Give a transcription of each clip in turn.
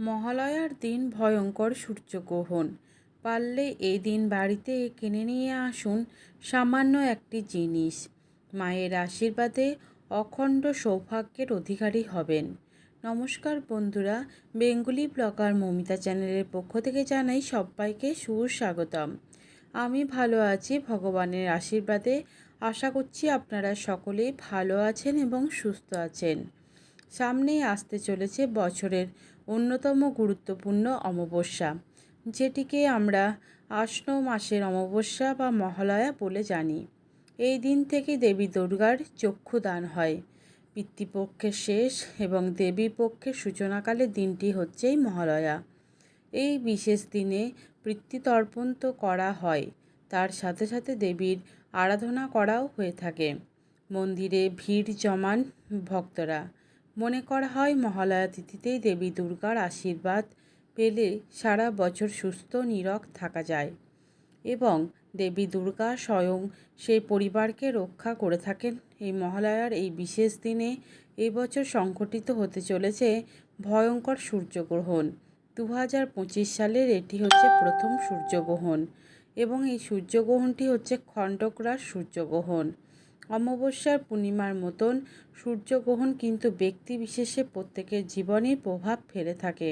মহালয়ার দিন ভয়ঙ্কর সূর্যগ্রহণ। পারলে এই দিন বাড়িতে কিনে নিয়ে আসুন সামান্য একটি জিনিস। মায়ের আশীর্বাদে অখণ্ড সৌভাগ্যের অধিকারী হবেন। নমস্কার বন্ধুরা, বেঙ্গুলি ব্লগার মমিতা চ্যানেলের পক্ষ থেকে জানাই সবাইকে সুস্বাগতম। আমি ভালো আছি, ভগবানের আশীর্বাদে আশা করছি আপনারা সকলেই ভালো আছেন এবং সুস্থ আছেন। সামনেই আসতে চলেছে বছরের অন্যতম গুরুত্বপূর্ণ অমাবস্যা, যেটিকে আমরা আশ্ন মাসের অমাবস্যা বা মহালয়া বলে জানি। এই দিন থেকে দেবী দুর্গার চক্ষুদান হয়। পিতৃপক্ষের শেষ এবং দেবী পক্ষের সূচনাকালের দিনটি হচ্ছে এই মহালয়া। এই বিশেষ দিনে পিতৃতর্পণ তো করা হয়, তার সাথে সাথে দেবীর আরাধনা করাও হয়ে থাকে। মন্দিরে ভিড় জমান ভক্তরা। মনে করা হয় মহালয়া তিথিতেই দেবী দুর্গার আশীর্বাদ পেলে সারা বছর সুস্থ নিরক থাকা যায় এবং দেবী দুর্গা স্বয়ং সেই পরিবারকে রক্ষা করে থাকেন। এই মহালয়ার এই বিশেষ দিনে এই বছর সংঘটিত হতে চলেছে ভয়ঙ্কর সূর্যগ্রহণ। দু হাজার পঁচিশ সালের এটি হচ্ছে প্রথম সূর্যগ্রহণ এবং এই সূর্যগ্রহণটি হচ্ছে খণ্ডগ্রাস সূর্যগ্রহণ। অমাবস্যার পূর্ণিমার মতন সূর্যগ্রহণ কিন্তু ব্যক্তি বিশেষে প্রত্যেকের জীবনে প্রভাব ফেলে থাকে।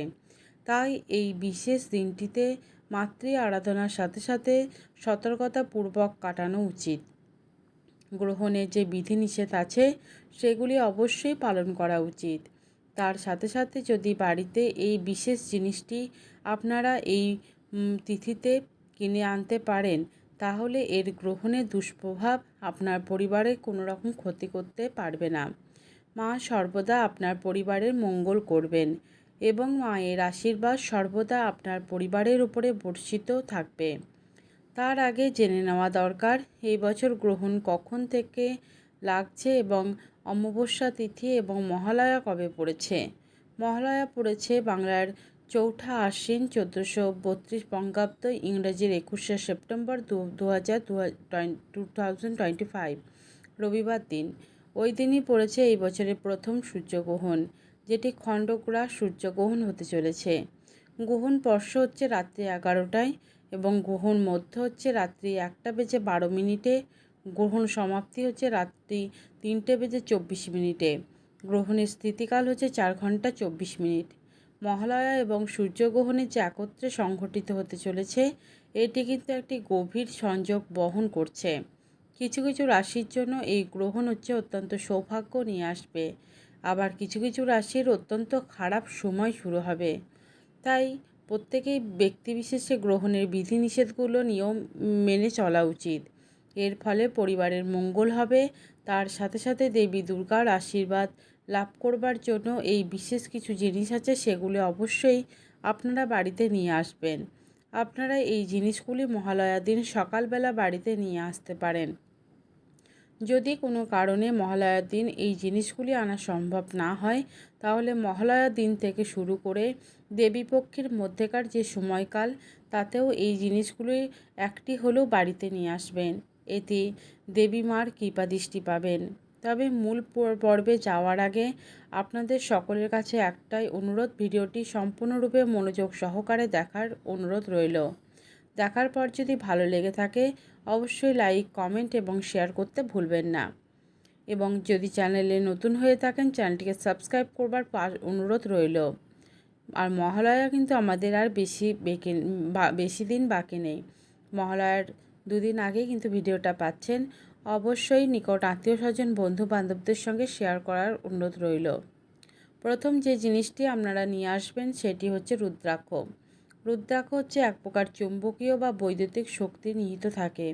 তাই এই বিশেষ দিনটিতে মাতৃ আরাধনার সাথে সাথে সতর্কতাপূর্বক কাটানো উচিত। গ্রহণের যে বিধিনিষেধ আছে, সেগুলি অবশ্যই পালন করা উচিত। তার সাথে সাথে যদি বাড়িতে এই বিশেষ জিনিসটি আপনারা এই তিথিতে কিনে আনতে পারেন তাহলে এর গ্রহণের দুষ্প্রভাব আপনার পরিবারে কোনো রকম ক্ষতি করতে পারবে না। মা সর্বদা আপনার পরিবারের মঙ্গল করবেন এবং মায়ের আশীর্বাদ সর্বদা আপনার পরিবারের উপরে বর্ষিত থাকবে। তার আগে জেনে নেওয়া দরকার, এই বছর গ্রহণ কখন থেকে লাগছে এবং অমাবস্যা তিথি এবং মহালয়া কবে পড়েছে? মহালয়া পড়েছে বাংলার চৌঠা আশ্বিন চোদ্দোশো বত্রিশ বঙ্গাব্দ ইংরেজির একুশে সেপ্টেম্বর দু দু হাজার টু টোয়েন্টি ফাইভ, রবিবার দিন। ওই দিনই পড়েছে এই বছরের প্রথম সূর্যগ্রহণ, যেটি খণ্ডগ্রাস সূর্যগ্রহণ হতে চলেছে। গ্রহণ স্পর্শ হচ্ছে রাত্রি এগারোটায় এবং গ্রহণ মধ্য হচ্ছে রাত্রি একটা বেজে বারো মিনিটে। গ্রহণ সমাপ্তি হচ্ছে রাত্রি তিনটে বেজে চব্বিশ মিনিটে। গ্রহণের স্থিতিকাল হচ্ছে চার ঘণ্টা চব্বিশ মিনিট। মহালয়া এবং সূর্যগ্রহণের যে একত্রে সংঘটিত হতে চলেছে, এটি কিন্তু একটি গভীর সংযোগ বহন করছে। কিছু কিছু রাশির জন্য এই গ্রহণ হচ্ছে অত্যন্ত সৌভাগ্য নিয়ে আসবে। আবার কিছু কিছু রাশির অত্যন্ত খারাপ সময় শুরু হবে। তাই প্রত্যেকেই ব্যক্তিবিশেষে গ্রহণের বিধিনিষেধগুলো নিয়ম মেনে চলা উচিত। এর ফলে পরিবারের মঙ্গল হবে। তার সাথে সাথে দেবী দুর্গার আশীর্বাদ লাভ করবার জন্য এই বিশেষ কিছু জিনিস আছে, সেগুলি অবশ্যই আপনারা বাড়িতে নিয়ে আসবেন। আপনারা এই জিনিসগুলি মহালয়ার দিন সকালবেলা বাড়িতে নিয়ে আসতে পারেন। যদি কোনো কারণে মহালয়ার দিন এই জিনিসগুলি আনা সম্ভব না হয়, তাহলে মহালয়ার দিন থেকে শুরু করে দেবীপক্ষের মধ্যেকার যে সময়কাল, তাতেও এই জিনিসগুলি একটি হলেও বাড়িতে নিয়ে আসবেন। এতে দেবী মার কৃপা দৃষ্টি পাবেন। তবে মূল পর্বে যাওয়ার আগে আপনাদের সকলের কাছে একটাই অনুরোধ, ভিডিওটি সম্পূর্ণরূপে মনোযোগ সহকারে দেখার অনুরোধ রইল। দেখার পর যদি ভালো লেগে থাকে, অবশ্যই লাইক, কমেন্ট এবং শেয়ার করতে ভুলবেন না। এবং যদি চ্যানেলে নতুন হয়ে থাকেন, চ্যানেলটিকে সাবস্ক্রাইব করবার অনুরোধ রইল। আর মহালয়া কিন্তু আমাদের আর বেশি বেকি বেশি দিন বাকি নেই। মহালয়ার দুদিন আগেই কিন্তু ভিডিওটা পাচ্ছেন। অবশ্যই নিকট আত্মীয় স্বজন বন্ধু বান্ধবদের সঙ্গে শেয়ার করার অনুরোধ রইল। প্রথম যে জিনিসটি আপনারা নিয়ে আসবেন সেটি হচ্ছে রুদ্রাক্ষ। রুদ্রাক্ষ হচ্ছে এক প্রকার চুম্বকীয় বা বৈদ্যুতিক শক্তি নিহিত থাকে।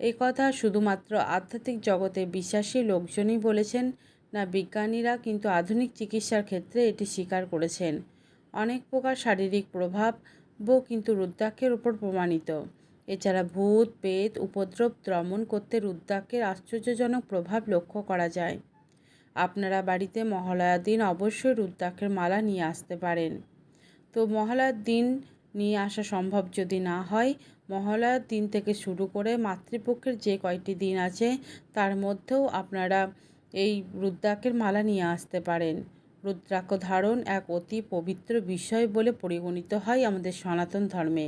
এই কথা শুধুমাত্র আধ্যাত্মিক জগতে বিশ্বাসী লোকজনই বলেছেন না, বিজ্ঞানীরা কিন্তু আধুনিক চিকিৎসার ক্ষেত্রে এটি স্বীকার করেছেন। অনেক প্রকার শারীরিক প্রভাব প্রভাবও কিন্তু রুদ্রাক্ষের উপর প্রমাণিত। এছাড়া ভূত পেত উপদ্রব, দমন করতে রুদ্রাক্ষের আশ্চর্যজনক প্রভাব লক্ষ্য করা যায়। আপনারা বাড়িতে মহালয়ার দিন অবশ্যই রুদ্রাক্ষের মালা নিয়ে আসতে পারেন। তো মহালয়ার দিন নিয়ে আসা সম্ভব যদি না হয় মহালয়ার দিন থেকে শুরু করে মাতৃপক্ষের যে কয়টি দিন আছে, তার মধ্যেও আপনারা এই রুদ্রাক্ষের মালা নিয়ে আসতে পারেন। রুদ্রাক্ষ ধারণ এক অতি পবিত্র বিষয় বলে পরিগণিত হয় আমাদের সনাতন ধর্মে।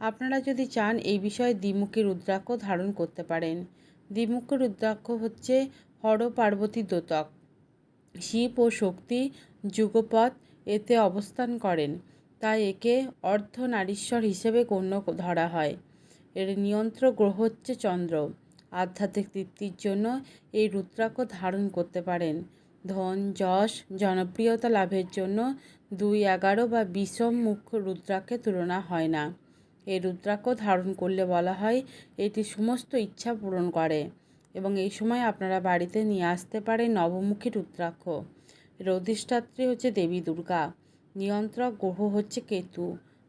আপনারা যদি চান এই বিষয়ে দ্বিমুখী রুদ্রাক্ষ ধারণ করতে পারেন। দ্বিমুখী রুদ্রাক্ষ হচ্ছে হর পার্বতী দোতক। শিব ও শক্তি যুগপথ এতে অবস্থান করেন, তাই একে অর্ধ নারীশ্বর হিসেবে গণ্য ধরা হয়। এর নিয়ন্ত্রক গ্রহ হচ্ছে চন্দ্র। আধ্যাত্মিক তৃপ্তির জন্য এই রুদ্রাক্ষ ধারণ করতে পারেন। ধন, যশ, জনপ্রিয়তা লাভের জন্য দুই এগারো বা বিষম মুখ রুদ্রাক্ষের তুলনা হয় না। এই রুদ্রাক্ষ ধারণ করলে বলা হয় এটি সমস্ত ইচ্ছা পূরণ করে এবং এই সময় আপনারা বাড়িতে নিয়ে আসতে পারেন নবমুখী রুদ্রাক্ষ। এর অধিষ্ঠাত্রী হচ্ছে দেবী দুর্গা, নিয়ন্ত্রক গ্রহ হচ্ছে কেতু।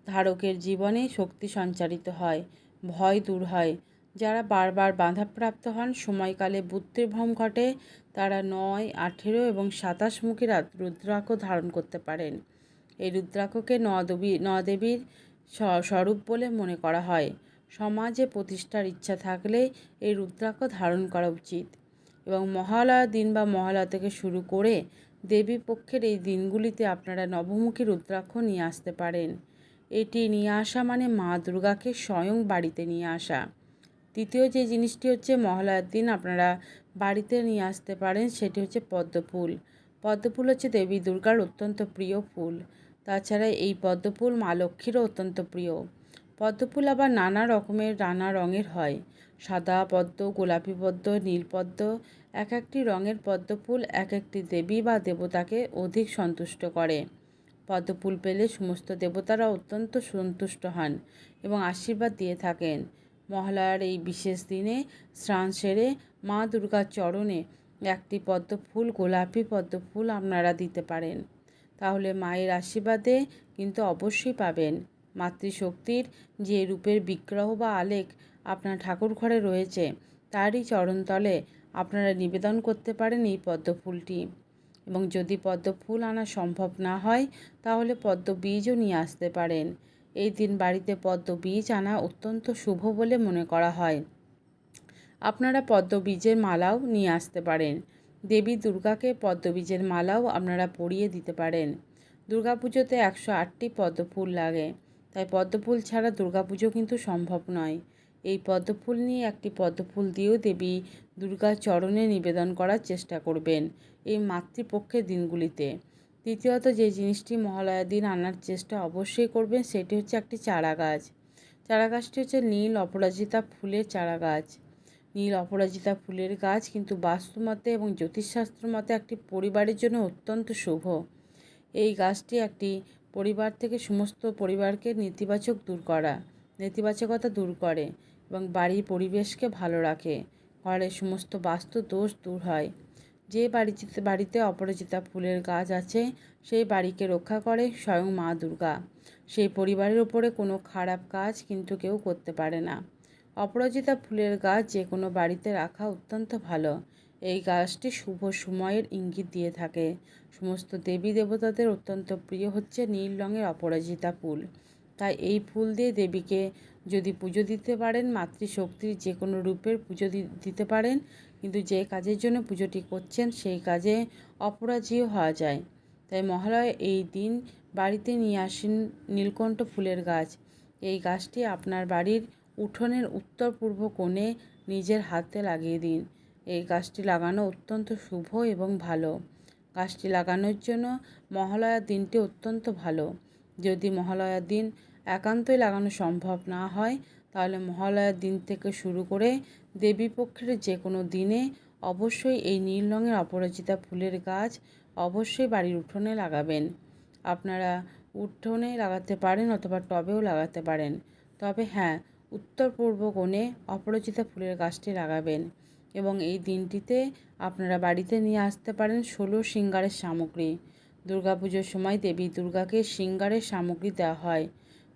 ধারকের জীবনে শক্তি সঞ্চারিত হয়, ভয় দূর হয়। যারা বারবার বাধাপ্রাপ্ত হন, সময়কালে বুদ্ধির ভ্রম ঘটে, তারা নয়, আঠেরো এবং সাতাশ মুখী রুদ্রাক্ষ ধারণ করতে পারেন। এই রুদ্রাক্ষকে নদেবী, নদেবীর স্বরূপ বলে মনে করা হয়। সমাজে প্রতিষ্ঠার ইচ্ছা থাকলে এই রুদ্রাক্ষ ধারণ করা উচিত। এবং মহালয়া দিন বা মহালয়া থেকে শুরু করে দেবী পক্ষের এই দিনগুলিতে আপনারা নবমুখী রুদ্রাক্ষ নিয়ে আসতে পারেন। এটি নিয়ে আসা মানে মা দুর্গাকে স্বয়ং বাড়িতে নিয়ে আসা। তৃতীয় যে জিনিসটি হচ্ছে মহালয়ার দিন আপনারা বাড়িতে নিয়ে আসতে পারেন, সেটি হচ্ছে পদ্মফুল। পদ্মফুল হচ্ছে দেবী দুর্গার অত্যন্ত প্রিয় ফুল। তাছাড়া এই পদ্মফুল মা লক্ষ্মীরও অত্যন্ত প্রিয়। পদ্মফুল আবার নানা রকমের, নানা রঙের হয়। সাদা পদ্ম, গোলাপি পদ্ম, নীল পদ্ম, এক একটি রঙের পদ্মফুল এক একটি দেবী বা দেবতাকে অধিক সন্তুষ্ট করে। পদ্মফুল পেলে সমস্ত দেবতারা অত্যন্ত সন্তুষ্ট হন এবং আশীর্বাদ দিয়ে থাকেন। মহালয়ার এই বিশেষ দিনে স্নান সেরে মা দুর্গার চরণে একটি পদ্মফুল, গোলাপি পদ্ম ফুল আপনারা দিতে পারেন। তাহলে মায়ের আশীর্বাদে কিন্তু অবশ্যই পাবেন। মাতৃশক্তির যে রূপের বিগ্রহ বা আলেখ আপনার ঠাকুর ঘরে রয়েছে, তারই চরণতলে আপনারা নিবেদন করতে পারেন এই পদ্ম ফুলটি এবং যদি পদ্ম ফুল আনা সম্ভব না হয়, তাহলে পদ্ম বীজও নিয়ে আসতে পারেন। এই দিন বাড়িতে পদ্ম বীজ আনা অত্যন্ত শুভ বলে মনে করা হয়। আপনারা পদ্ম বীজের মালাও নিয়ে আসতে পারেন। দেবী দুর্গাকে পদ্মবীজের মালাও আপনারা পরিয়ে দিতে পারেন। দুর্গাপুজোতে একশো আটটি পদ্মফুল লাগে। তাই পদ্মফুল ছাড়া দুর্গাপুজো কিন্তু সম্ভব নয়। এই পদ্মফুল নিয়ে একটি পদ্মফুল দিয়েও দেবী দুর্গার চরণে নিবেদন করার চেষ্টা করবেন এই মাতৃপক্ষের দিনগুলিতে। তৃতীয়ত যে জিনিসটি মহালয়ার দিন আনার চেষ্টা অবশ্যই করবেন, সেটি হচ্ছে একটি চারা গাছ চারা গাছটি হচ্ছে নীল অপরাজিতা ফুলের চারা গাছ নীল অপরাজিতা ফুলের গাছ কিন্তু বাস্তুমতে এবং জ্যোতিষশাস্ত্র মতে একটি পরিবারের জন্য অত্যন্ত শুভ। এই গাছটি একটি পরিবার থেকে সমস্ত পরিবারকে নেতিবাচক দূর করা, নেতিবাচকতা দূর করে এবং বাড়ির পরিবেশকে ভালো রাখে। ঘরের সমস্ত বাস্তু দোষ দূর হয়। যে বাড়িতে বাড়িতে অপরাজিতা ফুলের গাছ আছে, সেই বাড়িকে রক্ষা করে স্বয়ং মা দুর্গা। সেই পরিবারের উপরে কোনো খারাপ কাজ কিন্তু কেউ করতে পারে না। অপরাজিতা ফুলের গাছ যে কোনো বাড়িতে রাখা অত্যন্ত ভালো। এই গাছটি শুভ সময়ের ইঙ্গিত দিয়ে থাকে। সমস্ত দেবী দেবতাদের অত্যন্ত প্রিয় হচ্ছে নীল রঙের অপরাজিতা ফুল। তাই এই ফুল দিয়ে দেবীকে যদি পুজো দিতে পারেন, মাতৃশক্তির যে কোনো রূপের পুজো দিতে পারেন, কিন্তু যে কাজের জন্য পুজোটি করছেন, সেই কাজে অপরাজীয় হওয়া যায়। তাই মহালয় এই দিন বাড়িতে নিয়ে আসেন নীলকণ্ঠ ফুলের গাছ। এই গাছটি আপনার বাড়ির উঠোনের উত্তর পূর্ব কোণে নিজের হাতে লাগিয়ে দিন। এই গাছটি লাগানো অত্যন্ত শুভ এবং ভালো। গাছটি লাগানোর জন্য মহালয়ার দিনটি অত্যন্ত ভালো। যদি মহালয়ার দিন একান্তই লাগানো সম্ভব না হয়, তাহলে মহালয়ার দিন থেকে শুরু করে দেবীপক্ষের যে কোনো দিনে অবশ্যই এই নীল রঙের অপরাজিতা ফুলের গাছ অবশ্যই বাড়ির উঠোনে লাগাবেন। আপনারা উঠোনে লাগাতে পারেন অথবা টবেও লাগাতে পারেন। তবে হ্যাঁ উত্তর পূর্ব কোণে অপরাজিতা ফুলের গাছটি লাগাবেন এবং এই দিনটিতে আপনারা বাড়িতে নিয়ে আসতে পারেন ষোলো সিঙ্গারের সামগ্রী। দুর্গাপুজোর সময় দেবী দুর্গাকে সিঙ্গারের সামগ্রী দেওয়া হয়,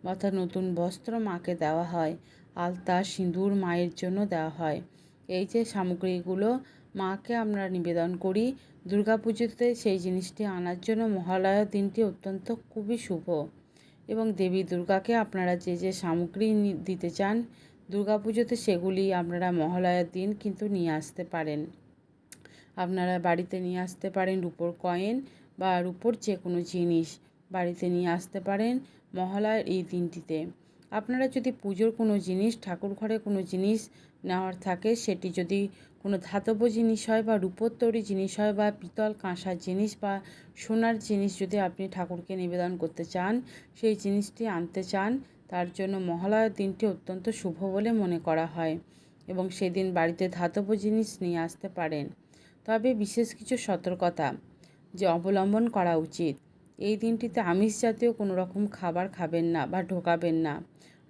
অর্থাৎ নতুন বস্ত্র মাকে দেওয়া হয়, আলতা, সিঁদুর মায়ের জন্য দেওয়া হয়। এই যে সামগ্রীগুলো মাকে আমরা নিবেদন করি, দুর্গাপুজোতে সেই জিনিসটি আনার জন্য মহালয়ার দিনটি অত্যন্ত খুবই শুভ। এবং দেবী দুর্গাকে আপনারা যে যে সামগ্রী দিতে চান দুর্গা পুজোতে সেগুলি আপনারা মহালয়ার দিন কিন্তু নিয়ে আসতে পারেন। আপনারা বাড়িতে নিয়ে আসতে পারেন রুপোর কয়েন বা রূপোর যে কোনো জিনিস বাড়িতে নিয়ে আসতে পারেন মহালয়ার এই দিনটিতে। আপনারা যদি পুজোর কোনো জিনিস ঠাকুর ঘরে কোনো জিনিস নেওয়ার থাকে, সেটি যদি কোনো ধাতব জিনিস হয় বা রূপোর তৈরি জিনিস হয় বা পিতল কাঁসার জিনিস বা সোনার জিনিস যদি আপনি ঠাকুরকে নিবেদন করতে চান, সেই জিনিসটি আনতে চান, তার জন্য মহালয়ার দিনটি অত্যন্ত শুভ বলে মনে করা হয় এবং সেদিন বাড়িতে ধাতব জিনিস নিয়ে আসতে পারেন। তবে বিশেষ কিছু সতর্কতা যে অবলম্বন করা উচিত। এই দিনটিতে আমিষ জাতীয় কোনো রকম খাবার খাবেন না বা ঢোকাবেন না,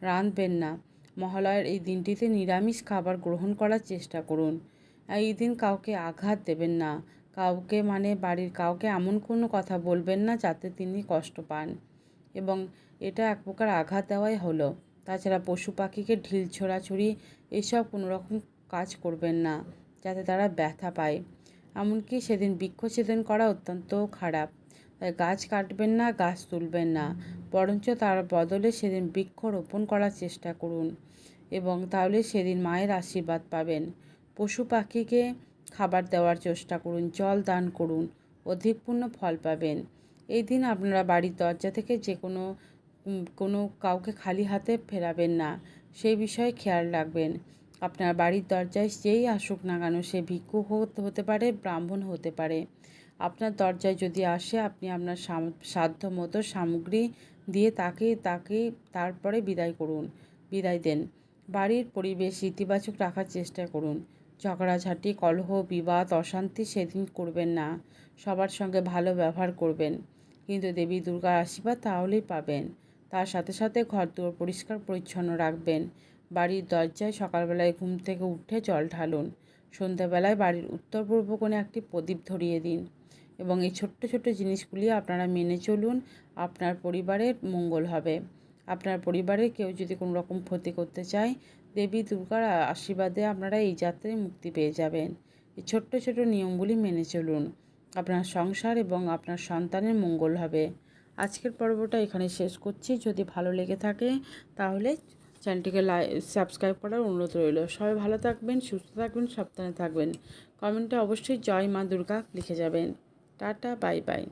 রাঁধবেন না। মহালয়ার এই দিনটিতে নিরামিষ খাবার গ্রহণ করার চেষ্টা করুন। এই দিন কাউকে আঘাত দেবেন না। কাউকে মানে বাড়ির কাউকে এমন কোনো কথা বলবেন না যাতে তিনি কষ্ট পান। এবং এটা এক প্রকার আঘাত দেওয়াই হলো। তাছাড়া পশু পাখিকে ঢিল ছোড়াছুড়ি এসব কোনো রকম কাজ করবেন না, যাতে তারা ব্যথা পায়। এমনকি সেদিন বৃক্ষছেদন করা অত্যন্ত খারাপ। তাই গাছ কাটবেন না, গাছ তুলবেন না। বরঞ্চ তার বদলে সেদিন বৃক্ষ রোপণ করার চেষ্টা করুন এবং তাহলে সেদিন মায়ের আশীর্বাদ পাবেন। পশু পাখিকে খাবার দেওয়ার চেষ্টা করুন, জল দান করুন অধিক পূর্ণ ফল পাবেন। এই দিন আপনারা বাড়ির দরজা থেকে যে কোনো কোনো কাউকে খালি হাতে ফেরাবেন না সেই বিষয়ে খেয়াল রাখবেন। আপনার বাড়ির দরজায় যেই আসুক না কেন সে ভিক্ষু হতে পারে, ব্রাহ্মণ হতে পারে। আপনার দরজায় যদি আসে, আপনি আপনার সাধ্য মতো সামগ্রী দিয়ে তাকে তাকে তারপরে বিদায় করুন, বিদায় দেন। বাড়ির পরিবেশ ইতিবাচক রাখার চেষ্টা করুন। ঝগড়াঝাঁটি, কলহ, বিবাদ, অশান্তি সেদিন করবেন না। সবার সঙ্গে ভালো ব্যবহার করবেন। কিন্তু দেবী দুর্গার আশীর্বাদ তাহলেই পাবেন। তার সাথে সাথে ঘর দুয়ার পরিষ্কার পরিচ্ছন্ন রাখবেন। বাড়ির দরজায় সকালবেলায় ঘুম থেকে উঠে জল ঢালুন। সন্ধ্যাবেলায় বাড়ির উত্তর পূর্ব কোণে একটি প্রদীপ ধরিয়ে দিন এবং এই ছোট্ট ছোট্ট জিনিসগুলি আপনারা মেনে চলুন, আপনার পরিবারের মঙ্গল হবে। আপনার পরিবারের কেউ যদি কোনো রকম ক্ষতি করতে চায় দেবী দুর্গার আশীর্বাদে আপনারা এই যাত্রায় মুক্তি পেয়ে যাবেন। এই ছোট্ট ছোট নিয়মগুলি মেনে চলুন। আপনার সংসার এবং আপনার সন্তানের মঙ্গল হবে। আজকের পর্বটা এখানে শেষ করছি। যদি ভালো লেগে থাকে, তাহলে চ্যানেলটিকে লাই, সাবস্ক্রাইব করার অনুরোধ রইল। সবাই ভালো থাকবেন, সুস্থ থাকবেন, সাবধানে থাকবেন। কমেন্টে অবশ্যই জয় মা দুর্গা লিখে যাবেন। টাটা, বাই বাই।